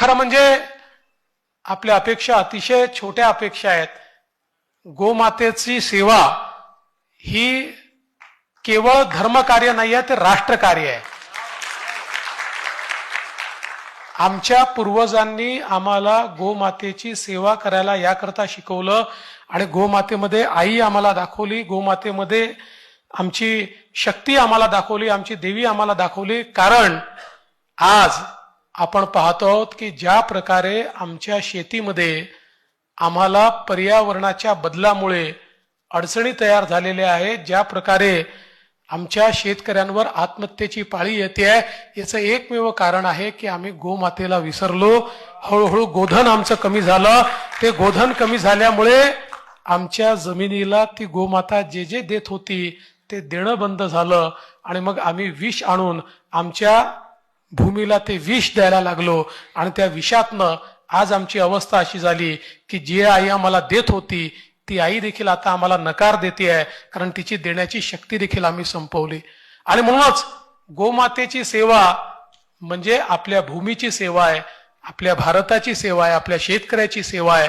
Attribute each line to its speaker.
Speaker 1: खरं म्हणजे आपल्या अपेक्षा अतिशय छोट्या अपेक्षा आहेत. गोमातेची सेवा ही केवळ धर्मकार्य नाही आहे ते राष्ट्रकार्य आहे. आमच्या पूर्वजांनी आम्हाला गोमातेची सेवा करायला याकरता शिकवलं आणि गोमातेमध्ये आई आम्हाला दाखवली गोमातेमध्ये आमची शक्ती आम्हाला दाखवली आमची देवी आम्हाला दाखवली. कारण आज आपण पाहतो आहोत की ज्या प्रकारे आमच्या शेतीमध्ये आम्हाला पर्यावरणाच्या बदलामुळे अडचणी तयार झालेल्या आहेत ज्या प्रकारे आमच्या शेतकऱ्यांवर आत्महत्येची पाळी येते आहे याचं एकमेव कारण आहे की आम्ही गोमातेला विसरलो. हळूहळू गोधन आमचं कमी झालं. ते गोधन कमी झाल्यामुळे आमच्या जमिनीला ती गोमाता जे जे देत होती ते देणं बंद झालं आणि मग आम्ही विष आणून आमच्या भूमीला ते विष द्यायला लागलो आणि त्या विषातनं आज आमची अवस्था अशी झाली की जी आई आम्हाला देत होती ती आई देखील आता आम्हाला नकार देते आहे कारण तिची देण्याची शक्ती देखील आम्ही संपवली. आणि म्हणूनच गोमातेची सेवा म्हणजे आपल्या भूमीची सेवा आहे आपल्या भारताची सेवा आहे आपल्या शेतकऱ्याची सेवा आहे